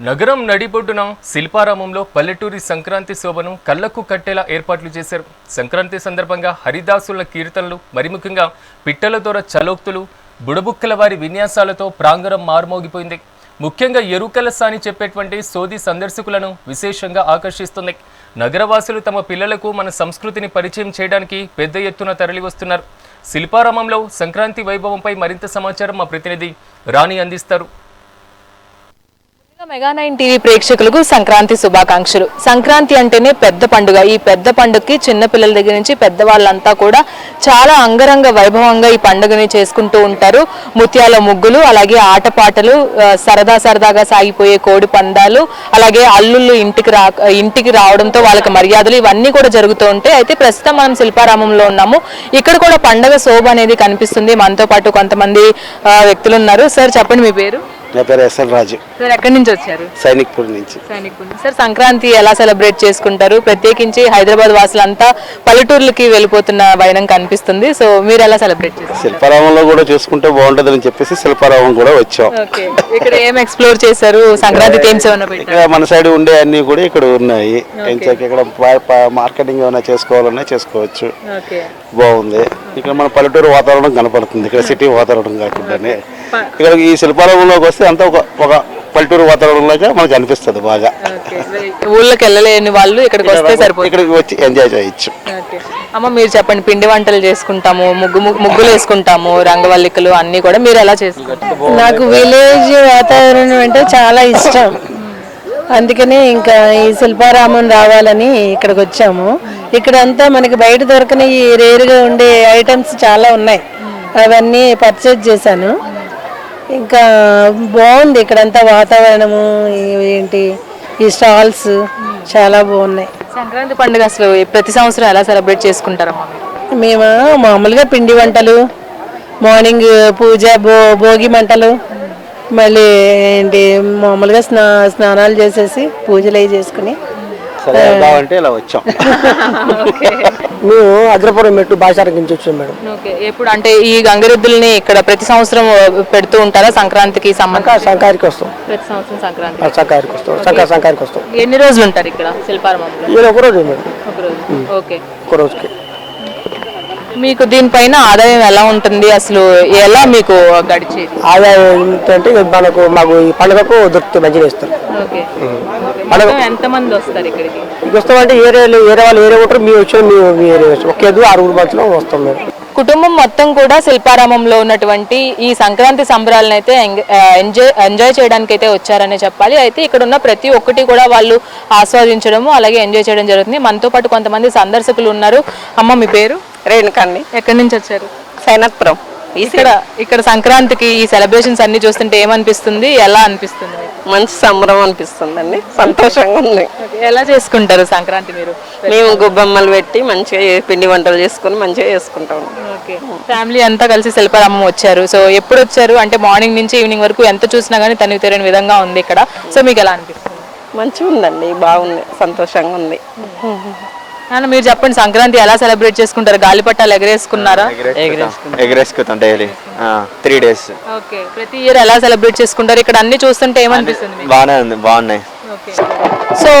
నగరం నడిబొడ్డున శిల్పారామంలో పల్లెటూరి సంక్రాంతి శోభను కళ్ళకు కట్టేలా ఏర్పాట్లు చేశారు. సంక్రాంతి సందర్భంగా హరిదాసుల కీర్తనలు మరి ముఖ్యంగా పిట్టల దొర చలోక్తులు బుడబుక్కల వారి విన్యాసాలతో ప్రాంగణం మారుమోగిపోయింది. ముఖ్యంగా ఎరుకల సాని చెప్పేటువంటి సోది సందర్శకులను విశేషంగా ఆకర్షిస్తుంది. నగరవాసులు తమ పిల్లలకు మన సంస్కృతిని పరిచయం చేయడానికి పెద్ద ఎత్తున తరలివస్తున్నారు. శిల్పారామంలో సంక్రాంతి వైభవంపై మరింత సమాచారం మా ప్రతినిధి రాణి అందిస్తారు. మెగా నైన్ టీవీ ప్రేక్షకులకు సంక్రాంతి శుభాకాంక్షలు. సంక్రాంతి అంటేనే పెద్ద పండుగ. ఈ పెద్ద పండుగకి చిన్నపిల్లల దగ్గర నుంచి పెద్దవాళ్ళంతా కూడా చాలా అంగరంగ వైభవంగా ఈ పండుగని చేసుకుంటూ ఉంటారు. ముత్యాల ముగ్గులు అలాగే ఆటపాటలు సరదా సరదాగా సాగిపోయే కోడి పందాలు అలాగే అల్లుళ్ళు ఇంటికి రా ఇంటికి రావడంతో వాళ్ళకి మర్యాదలు ఇవన్నీ కూడా జరుగుతూ ఉంటాయి. అయితే ప్రస్తుతం మనం శిల్పారామంలో ఉన్నాము. ఇక్కడ కూడా పండగ శోభ అనేది కనిపిస్తుంది. మనతో పాటు కొంతమంది వ్యక్తులు ఉన్నారు. సార్ చెప్పండి మీ పేరు? నా పేరు ఎస్ఎల్ రాజు. సార్ ఎక్కడి నుంచి వచ్చారు? సైనిక్పూర్ నుంచి. సార్ సంక్రాంతి ఎలా సెలబ్రేట్ చేసుకుంటారు? ప్రత్యేకించి హైదరాబాద్ వాసులంతా పల్లెటూర్లకి వెళ్ళిపోతున్న వైనం కనిపిస్తుంది. సో మీరు ఎలా సెలబ్రేట్ చేస్తారు శిల్పారామంలో కూడా చూసుకుంటే బాగుంటుందని చెప్పేసి శిల్పారామం కూడా వచ్చాం. ఇక్కడ ఏం ఎక్స్ప్లోర్ చేశారు? సంక్రాంతి థీమ్స్ ఏమైనా మన సైడ్ ఉండే అన్ని కూడా ఇక్కడ ఉన్నాయి. ఇంకా ఇక్కడ మార్కెటింగ్ ఏమైనా చేసుకోవాలన్నా చేసుకోవచ్చు. బాగుంది. ఇక్కడ మన పల్లెటూరు వాతావరణం కనపడుతుంది. ఇక్కడ సిటీ వాతావరణం కాకుండానే. ఇక్కడ ఈ శిల్పారామంలోకి వస్తే అంతా ఒక ఒక పల్లెటూరు వాతావరణంలాగా మనకు అనిపిస్తుంది బాగా. ఓకే. ఊళ్ళకి వెళ్ళలేని వాళ్ళు ఇక్కడికి వస్తే సరిపోతుంది. ఇక్కడికి వచ్చి ఎంజాయ్ చేయొచ్చు. అమ్మ మీరు చెప్పండి పిండి వంటలు చేసుకుంటాము ముగ్గు ముగ్గు- ముగ్గులు వేసుకుంటాము రంగవల్లికలు అన్ని కూడా మీరు ఎలా చేసుకుంటారు? నాకు విలేజ్ వాతావరణం అంటే చాలా ఇష్టం. అందుకని ఇంకా ఈ శిల్పారామం రావాలని ఇక్కడికి వచ్చాము. ఇక్కడంతా మనకి బయట దొరకని ఈ రేరుగా ఉండే ఐటమ్స్ చాలా ఉన్నాయి. అవన్నీ పర్చేజ్ చేశాను. ఇంకా బాగుంది ఇక్కడంతా వాతావరణము ఏంటి ఈ స్టాల్స్ చాలా బాగున్నాయి సంక్రాంతి పండుగ అసలు ప్రతి సంవత్సరం ఎలా సెలబ్రేట్ చేసుకుంటారమ్మా మీరు? మేము మామూలుగా పిండి వంటలు మార్నింగ్ పూజ భో భోగి మంటలు మళ్ళీ ఏంటి మామూలుగా స్నా స్నానాలు చేసేసి పూజలు అవి చేసుకుని సరే బాగుంటే ఇలా వచ్చాం. మేము అగ్రపురం మెట్టు భాషారం నుంచి వచ్చాం మేడం. ఓకే. ఎప్పుడు అంటే ఈ గంగిరెద్దుల్ని ఇక్కడ ప్రతి సంవత్సరం పెడుతూ ఉంటారా? సంక్రాంతికి సంబంధించి? సంకారికి వస్తాం. ప్రతి సంవత్సరం సంక్రాంతి ఆ, సంకారికి వస్తాం. ఎన్ని రోజులు ఉంటారు ఇక్కడ శిల్పారామంలో? ఒక రోజు మేడం. ఒక రోజు. ఓకే. ఒక రోజుకి. మీకు దీనిపైన ఆదాయం ఎలా ఉంటుంది? అసలు ఎలా మీకు గడిచేది? ఆదాయం ఏంటంటే మనకు మాకు ఈ పండుగకు దొరుకుతాయి మంచిగా ఇస్తారు. ఓకే. మొత్తం ఎంతమంది వస్తారు ఇక్కడికి? ఏరియాలో ఏరియా వాళ్ళు ఏరియా ఉంటారు మేము వచ్చాం మేము మీ ఏరియా వచ్చాం. ఒక ఆరుగురు మధ్యలో వస్తాం మేము. కుటుంబం మొత్తం కూడా శిల్పారామంలో ఉన్నటువంటి ఈ సంక్రాంతి సంబరాలను అయితే ఎంజాయ్ ఎంజాయ్ చేయడానికి అయితే వచ్చారనే చెప్పాలి. అయితే ఇక్కడ ఉన్న ప్రతి ఒక్కటి కూడా వాళ్ళు ఆస్వాదించడము అలాగే ఎంజాయ్ చేయడం జరుగుతుంది. మనతో పాటు కొంతమంది సందర్శకులు ఉన్నారు. అమ్మ మీ పేరు? రేణుకండి ఎక్కడి నుంచి వచ్చారు? సైనత్పురం ఇక్కడ ఇక్కడ సంక్రాంతికి ఈ సెలబ్రేషన్స్ అన్ని చూస్తుంటే ఏమనిపిస్తుంది? ఎలా అనిపిస్తుంది? మంచి సంబరం అనిపిస్తుందండి. సంతోషంగా ఉంది. ఎలా చేసుకుంటారు సంక్రాంతి మీరు? మేము గొబ్బెమ్మలు పెట్టి మంచిగా పిండి వంటలు చేసుకొని మంచిగా చేసుకుంటాం ఓకే. ఫ్యామిలీ అంతా కలిసి శిల్పారామం వచ్చారు. సో ఎప్పుడు వచ్చారు? అంటే మార్నింగ్ నుంచి ఈవినింగ్ వరకు ఎంత చూసినా కానీ తనివి తెలియని విధంగా ఉంది ఇక్కడ. సో మీకు ఎలా అనిపిస్తుంది? మంచిగా ఉందండి. బాగుంది. సంతోషంగా ఉంది. మీరు చెప్పండి సంక్రాంతి ఎలా సెలబ్రేట్ చేసుకుంటారు? గాలిపటాలు ఎగరేసుకున్నారా? ఎగరేసుకుతాం డైలీ. Three days. ఓకే. ప్రతి ఇయర్ ఎలా సెలబ్రేట్ చేసుకుంటారు? ఇక్కడ అన్ని చూస్తుంటే ఏమనిపిస్తుంది మీకు? బాగానే ఉంది బాగున్నాయి. సో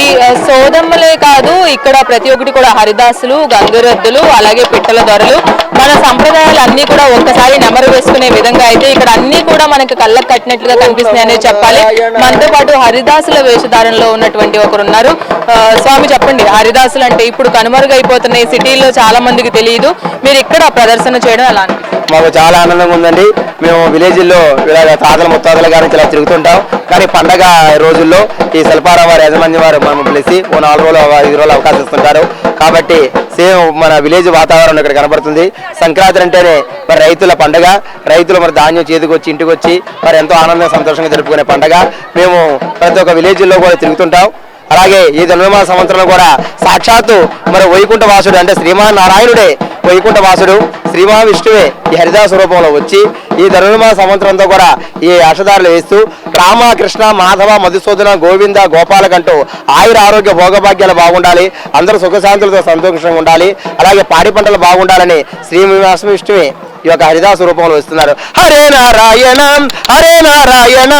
ఈ సోదమ్మలే కాదు ఇక్కడ ప్రతి ఒక్కటి కూడా హరిదాసులు గంగరద్దులు అలాగే పిట్టల దొరలు. మన సంప్రదాయాలు అన్ని కూడా ఒక్కసారి నెమరు వేసుకునే విధంగా అయితే ఇక్కడ అన్ని కూడా మనకి కళ్ళకు కట్టినట్లుగా కనిపిస్తున్నాయి చెప్పాలి. మనతో పాటు హరిదాసుల వేషధారణలో ఉన్నటువంటి ఒకరు ఉన్నారు స్వామి చెప్పండి హరిదాసులు అంటే ఇప్పుడు కనుమరుగైపోతున్నాయి సిటీలో చాలా మందికి తెలియదు. మీరు ఇక్కడ ప్రదర్శన చేయడం ఎలా మాకు చాలా ఆనందంగా ఉందండి. మేము విలేజ్లో ఇలా తాతల ముత్తాతల గారి ఇలా తిరుగుతుంటాం. కానీ పండగ రోజుల్లో ఈ శిల్పారావారి వారి యాజమాన్యం వారు మనం పిలిచి ఓ నాలుగు రోజులు ఐదు రోజులు అవకాశం ఇస్తుంటారు. కాబట్టి సేమ్ మన విలేజ్ వాతావరణం ఇక్కడ కనబడుతుంది. సంక్రాంతి అంటేనే మరి రైతుల పండగ. రైతులు మరి ధాన్యం చేతికి వచ్చి ఇంటికి వచ్చి మరి ఎంతో ఆనందంగా సంతోషంగా జరుపుకునే పండగ. మేము ప్రతి ఒక్క విలేజ్లో కూడా తిరుగుతుంటాం. అలాగే ఈ జన్మమాన సంవత్సరంలో కూడా సాక్షాత్తు మరి వైకుంఠ వాసుడు అంటే శ్రీమాన్ నారాయణుడే వైకుంఠ వాసుడు శ్రీ మహావిష్ణువే ఈ హరిదాస రూపంలో వచ్చి ఈ ధనుర్మాస సంవత్సరంతో కూడా ఈ అషధారులు వేస్తూ రామ కృష్ణ మాధవ మధుసూదన గోవింద గోపాలకంటూ ఆయుర ఆరోగ్య భోగభాగ్యాలు బాగుండాలి. అందరూ సుఖశాంతులతో సంతోషంగా ఉండాలి. అలాగే పాడి పంటలు బాగుండాలని శ్రీ విష్ణువే ఈ యొక్క హరిదాసు రూపంలో వస్తున్నారు. హరే నారాయణ హరే నారాయణ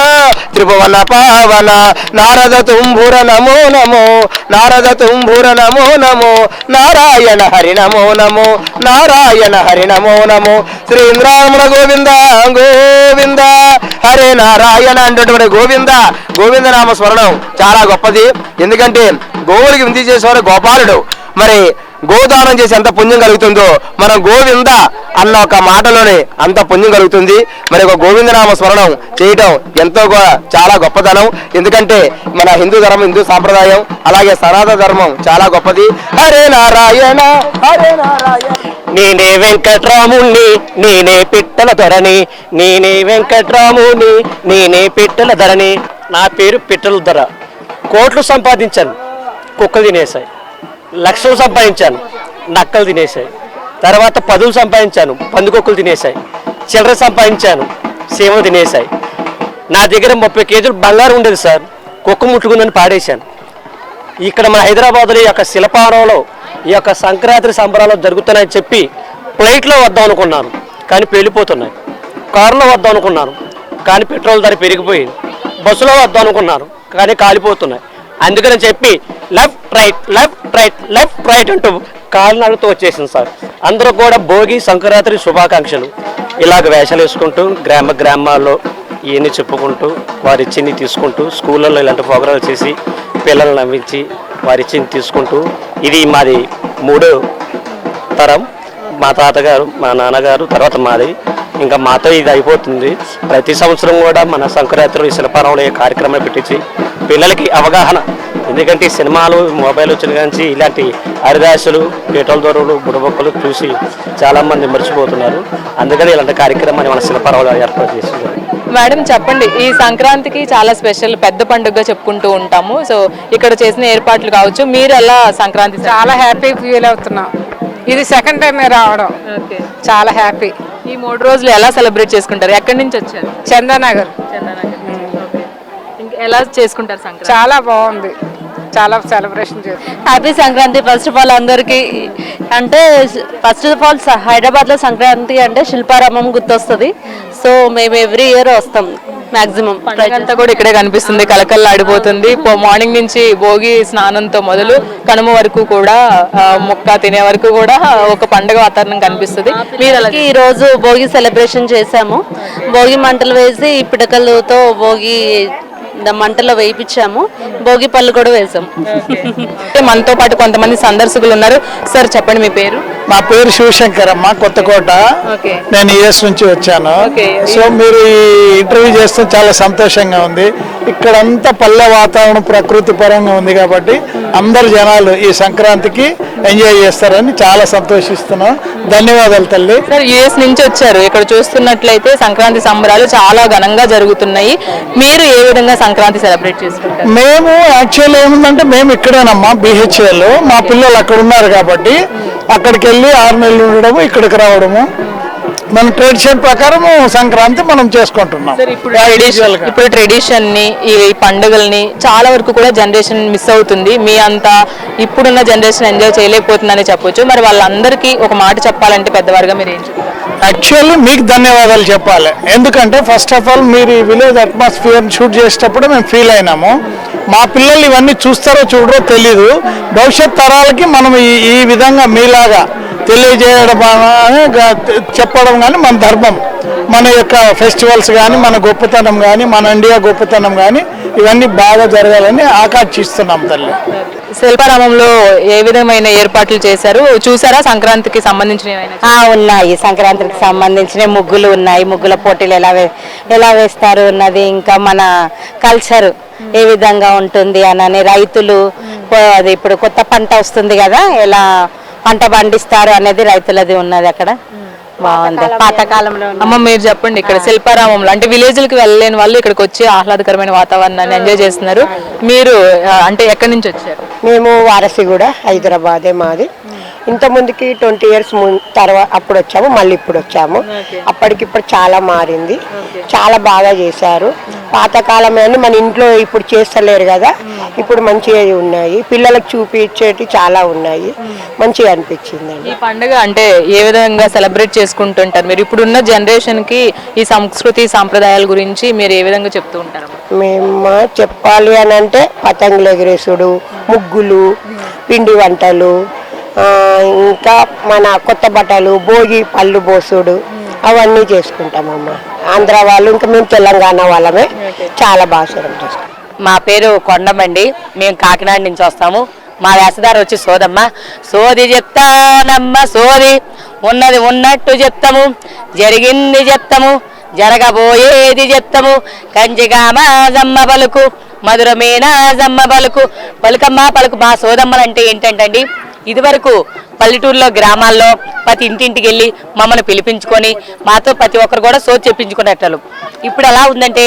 త్రిభువన పావన నారద తుంభుర నమో నమో నారద తుంభుర నమో నమో నారాయణ హరి నమో నమో నారాయణ హరి నమో నమో శ్రీ ఇంద్రామణ గోవింద గోవింద హరే నారాయణ అంటేటువంటి గోవింద గోవింద నామ స్మరణం చాలా గొప్పది. ఎందుకంటే గోవులకి వింది చేసేవారు గోపాలుడు. మరి గోదానం చేసి ఎంత పుణ్యం కలుగుతుందో మన గోవింద అన్న ఒక మాటలోనే అంత పుణ్యం కలుగుతుంది. మరి ఒక గోవిందనామ స్మరణం చేయటం ఎంతో గొ- చాలా గొప్పదనం ఎందుకంటే మన హిందూ ధర్మం హిందూ సాంప్రదాయం అలాగే సనాతన ధర్మం చాలా గొప్పది. హరే నారాయణ హరే నారాయణ. నేనే వెంకట్రాముణ్ణి నేనే పిట్టల ధరణి. నేనే వెంకట్రాముని నేనే పిట్టల ధరణి. నా పేరు పిట్టల ధర. కోట్లు సంపాదించాను. కుక్క తినేశాయి. లక్షలు సంపాదించాను. నక్కలు తినేసాయి తర్వాత పదులు సంపాదించాను. పందికొక్కులు తినేసాయి చిల్లర సంపాదించాను. సేవలు తినేసాయి నా దగ్గర ముప్పై కేజీలు బంగారం ఉండేది సార్. కుక్క ముట్టుకుందని పాడేశాను. ఇక్కడ మన హైదరాబాద్లో ఈ యొక్క శిల్పారంలో ఈ యొక్క సంక్రాంతి సంబరాలు జరుగుతున్నాయని చెప్పి ఫ్లైట్లో వద్దాం అనుకున్నాను. కానీ పేలిపోతున్నాయి. కారులో వద్దాం అనుకున్నాను. కానీ పెట్రోల్ ధర పెరిగిపోయింది. బస్సులో వద్దాం అనుకున్నాను. కానీ కాలిపోతున్నాయి. అందుకని చెప్పి left right left right left right అంటూ కాలినడతో వచ్చేసింది సార్. అందరూ కూడా భోగి సంక్రాంతి శుభాకాంక్షలు. ఇలాగ వేషాలు వేసుకుంటూ గ్రామ గ్రామాల్లో ఇవన్నీ చెప్పుకుంటూ వారి ఇచ్చింది తీసుకుంటూ స్కూళ్ళల్లో ఇలాంటి ప్రోగ్రాలు చేసి పిల్లల్ని నవ్వించి వారి ఇచ్చింది తీసుకుంటూ ఇది మాది మూడో తరం. మా తాతగారు మా నాన్నగారు తర్వాత మాది ఇంకా మాతో ఇది అయిపోతుంది. ప్రతి సంవత్సరం కూడా మన సంక్రాంతిలో ఈ శిల్పారంలో ఈ కార్యక్రమాలు పెట్టించి పిల్లలకి అవగాహన. ఎందుకంటే ఈ సినిమాలు మొబైల్ వచ్చిన కానీ ఇలాంటి హరిదాసులు పీటల దొరలు బుడబొక్కలు చూసి చాలామంది మర్చిపోతున్నారు. అందుకని ఇలాంటి కార్యక్రమాన్ని మన శిల్పారంలో ఏర్పాటు చేసింది మేడం చెప్పండి. ఈ సంక్రాంతికి చాలా స్పెషల్ పెద్ద పండుగగా చెప్పుకుంటూ ఉంటాము. సో ఇక్కడ చేసిన ఏర్పాట్లు కావచ్చు. మీరు ఎలా సంక్రాంతి చాలా హ్యాపీ ఫీల్ అవుతున్నాం. ఇది సెకండ్ టైం రావడం. చాలా హ్యాపీ. ఈ మూడు రోజులు ఎలా సెలబ్రేట్ చేసుకుంటారు? ఎక్కడి నుంచి వచ్చారు? చందానగర్ ఇంకా ఎలా చేసుకుంటారు సంక్రాంతి? చాలా బాగుంది. చాలా celebration happy Sankranti first of all అందరికి. అంటే ఫస్ట్ ఆఫ్ ఆల్ హైదరాబాద్లో సంక్రాంతి అంటే శిల్పారామం గుర్తొస్తుంది. సో మేము ఎవ్రీ ఇయర్ వస్తాం. మాక్సిమం పండుగంతా కూడా ఇక్కడే కనిపిస్తుంది. కలకల్లాడిపోతుంది మార్నింగ్ నుంచి భోగి స్నానంతో మొదలు కనుమ వరకు కూడా మొక్క తినే వరకు కూడా ఒక పండుగ వాతావరణం కనిపిస్తుంది. మీరు ఈ రోజు భోగి సెలబ్రేషన్ చేశాము. భోగి మంటలు వేసి పిడకలతో భోగి మంటలో వేయించాము భోగి పళ్ళు కూడా వేసాం. మనతో పాటు కొంతమంది సందర్శకులు ఉన్నారు. సార్ చెప్పండి మీ పేరు? మా పేరు శివశంకర్ అమ్మ కొత్తకోట నేను యుఎస్ నుంచి వచ్చాను. సో మీరు ఈ ఇంటర్వ్యూ చేస్తే చాలా సంతోషంగా ఉంది. ఇక్కడంతా పల్లె వాతావరణం ప్రకృతి పరంగా ఉంది కాబట్టి అందరు జనాలు ఈ సంక్రాంతికి ఎంజాయ్ చేస్తారని చాలా సంతోషిస్తున్నాం. ధన్యవాదాలు తల్లి. సార్ యుఎస్ నుంచి వచ్చారు. ఇక్కడ చూస్తున్నట్లయితే సంక్రాంతి సంబరాలు చాలా ఘనంగా జరుగుతున్నాయి. మీరు ఏ విధంగా సంక్రాంతి సెలబ్రేట్ చేసుకుంటారు? మేము యాక్చువల్ ఏముందంటే మేము ఇక్కడేనమ్మా బిహెచ్ఎల్ మా పిల్లలు అక్కడ ఉన్నారు కాబట్టి అక్కడికి వెళ్ళి ఆరు నెలలు ఉండడము ఇక్కడికి రావడము. మన ట్రెడిషన్ ప్రకారం సంక్రాంతి మనం చేసుకుంటున్నాం. ఇప్పుడు ట్రెడిషన్ని ఈ పండుగల్ని చాలా వరకు కూడా జనరేషన్ మిస్ అవుతుంది. మీ అంతా ఇప్పుడున్న జనరేషన్ ఎంజాయ్ చేయలేకపోతుందని చెప్పొచ్చు. మరి వాళ్ళందరికీ ఒక మాట చెప్పాలంటే పెద్దవారుగా మీరు ఏం యాక్చువల్లీ మీకు ధన్యవాదాలు చెప్పాలి. ఎందుకంటే ఫస్ట్ ఆఫ్ ఆల్ మీరు ఈ విలేజ్ అట్మాస్ఫియర్ షూట్ చేసేటప్పుడు మేము ఫీల్ అయినాము. మా పిల్లలు ఇవన్నీ చూస్తారో చూడరో తెలీదు. భవిష్యత్ తరాలకి మనం ఈ ఈ విధంగా మీలాగా తెలియజేయడం చెప్పడం కానీ మన ధర్మం. మన యొక్క ఫెస్టివల్స్ కానీ మన గొప్పతనం కానీ మన ఇండియా గొప్పతనం కానీ ఇవన్నీ బాగా జరగాలని ఆకాంక్షిస్తున్నాం తల్లి. శిల్పారామంలో ఏ విధమైన ఏర్పాట్లు చేశారు? చూసారా సంక్రాంతికి సంబంధించిన ఏమైనా? ఆ, ఉన్నాయి. సంక్రాంతికి సంబంధించిన ముగ్గులు ఉన్నాయి. ముగ్గుల పోటీలు ఎలా ఎలా వేస్తారు ఉన్నది ఇంకా మన కల్చర్ ఏ విధంగా ఉంటుంది అని రైతులు అది ఇప్పుడు కొత్త పంట వస్తుంది కదా ఎలా పంట పండిస్తారు అనేది రైతులది ఉన్నది అక్కడ. బాగుంది. పాతకాలంలో అమ్మ మీరు చెప్పండి ఇక్కడ శిల్పారామంలో అంటే విలేజ్లకి వెళ్ళలేని వాళ్ళు ఇక్కడికి వచ్చి ఆహ్లాదకరమైన వాతావరణాన్ని ఎంజాయ్ చేస్తున్నారు. మీరు అంటే ఎక్కడి నుంచి వచ్చారు? మేము వారసిగూడ హైదరాబాదే మాది. ఇంత ముందుకి ట్వంటీ ఇయర్స్ తర్వాత అప్పుడు వచ్చాము మళ్ళీ ఇప్పుడు వచ్చాము. అప్పటికిప్పుడు చాలా మారింది. చాలా బాగా చేశారు. పాతకాలం అని మన ఇంట్లో ఇప్పుడు చేస్తలేరు కదా. ఇప్పుడు మంచిగా ఉన్నాయి. పిల్లలకు చూపించేటి చాలా ఉన్నాయి. మంచిగా అనిపించిందండి. ఈ పండుగ అంటే ఏ విధంగా సెలబ్రేట్ చేసుకుంటుంటారు? మీరు ఇప్పుడున్న జనరేషన్కి ఈ సంస్కృతి సాంప్రదాయాల గురించి మీరు ఏ విధంగా చెప్తూ ఉంటారు? మేము చెప్పాలి అని అంటే పతంగులు ఎగిరేసుడు ముగ్గులు పిండి వంటలు ఇంకా మన కొత్త బట్టలు భోగి పళ్ళు పోసుడు అవన్నీ చేసుకుంటామమ్మా. ఆంధ్ర వాళ్ళు ఇంకా మేము తెలంగాణ వాళ్ళమే. చాలా బాగా మా పేరు కొండమండి. మేము కాకినాడ నుంచి వస్తాము. మా వేసదారు వచ్చి సోదమ్మ. సోది చెప్తానమ్మ సోది. ఉన్నది ఉన్నట్టు చెప్తాము. జరిగింది చెప్తాము. జరగబోయేది చెప్తాము. కంచిగామా జమ్మ పలుకు మధురమేనా జమ్మ పలుకు. పలుకమ్మ పలుకు మా సోదమ్మలు అంటే ఏంటంటండి? ఇదివరకు పల్లెటూరులో గ్రామాల్లో ప్రతి ఇంటింటికి వెళ్ళి మమ్మల్ని పిలిపించుకొని మాతో ప్రతి ఒక్కరు కూడా సోది చెప్పించుకునేటట్లు ఇప్పుడు ఎలా ఉందంటే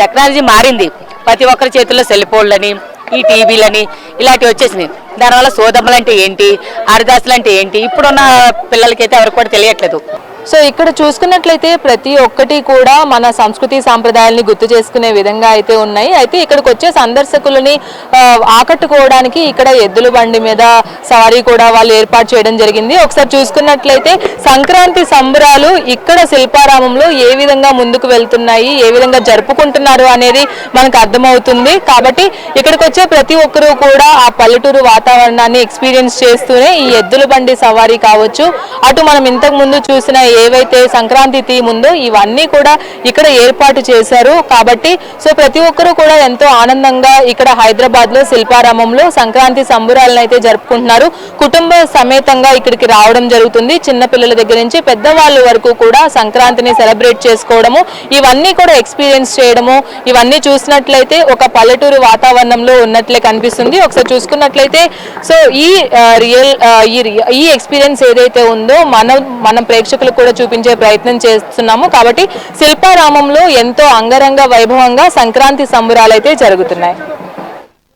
టెక్నాలజీ మారింది. ప్రతి ఒక్కరి చేతుల్లో సెల్ ఫోన్లని ఈ టీవీలని ఇలాంటివి వచ్చేసినాయి. దానివల్ల సోదమ్మలు అంటే ఏంటి? హరిదాసులు అంటే ఏంటి? ఇప్పుడున్న పిల్లలకైతే ఎవరికి కూడా తెలియట్లేదు. సో ఇక్కడ చూసుకున్నట్లయితే ప్రతి ఒక్కటి కూడా మన సంస్కృతి సాంప్రదాయాల్ని గుర్తు చేసుకునే విధంగా అయితే ఉన్నాయి. అయితే ఇక్కడికి వచ్చే సందర్శకులని ఆకట్టుకోవడానికి ఇక్కడ ఎద్దుల బండి మీద సవారీ కూడా వాళ్ళు ఏర్పాటు చేయడం జరిగింది. ఒకసారి చూసుకున్నట్లయితే సంక్రాంతి సంబరాలు ఇక్కడ శిల్పారామంలో ఏ విధంగా ముందుకు వెళ్తున్నాయి ఏ విధంగా జరుపుకుంటున్నారు అనేది మనకు అర్థమవుతుంది. కాబట్టి ఇక్కడికి వచ్చే ప్రతి ఒక్కరూ కూడా ఆ పల్లెటూరు వాతావరణాన్ని ఎక్స్పీరియన్స్ చేస్తూనే ఈ ఎద్దుల బండి సవారీ కావచ్చు. అటు మనం ఇంతకు ముందు చూసిన ఏవైతే సంక్రాంతి థీమ్ ఉందో ఇవన్నీ కూడా ఇక్కడ ఏర్పాటు చేశారు. కాబట్టి సో ప్రతి ఒక్కరూ కూడా ఎంతో ఆనందంగా ఇక్కడ హైదరాబాద్లో శిల్పారామంలో సంక్రాంతి సంబురాలను అయితే జరుపుకుంటున్నారు. కుటుంబ సమేతంగా ఇక్కడికి రావడం జరుగుతుంది. చిన్నపిల్లల దగ్గర నుంచి పెద్దవాళ్ళ వరకు కూడా సంక్రాంతిని సెలబ్రేట్ చేసుకోవడము ఇవన్నీ కూడా ఎక్స్పీరియన్స్ చేయడము ఇవన్నీ చూసినట్లయితే ఒక పల్లెటూరు వాతావరణంలో ఉన్నట్లే కనిపిస్తుంది. ఒకసారి చూసుకున్నట్లయితే సో ఈ రియల్ ఈ ఈ ఎక్స్పీరియన్స్ ఏదైతే ఉందో మనం మనం ప్రేక్షకులకు కూడా చూపించే ప్రయత్నం చేస్తున్నాము. కాబట్టి శిల్పారామంలో ఎంతో అంగరంగ వైభవంగా సంక్రాంతి సంబురాలు అయితే జరుగుతున్నాయి.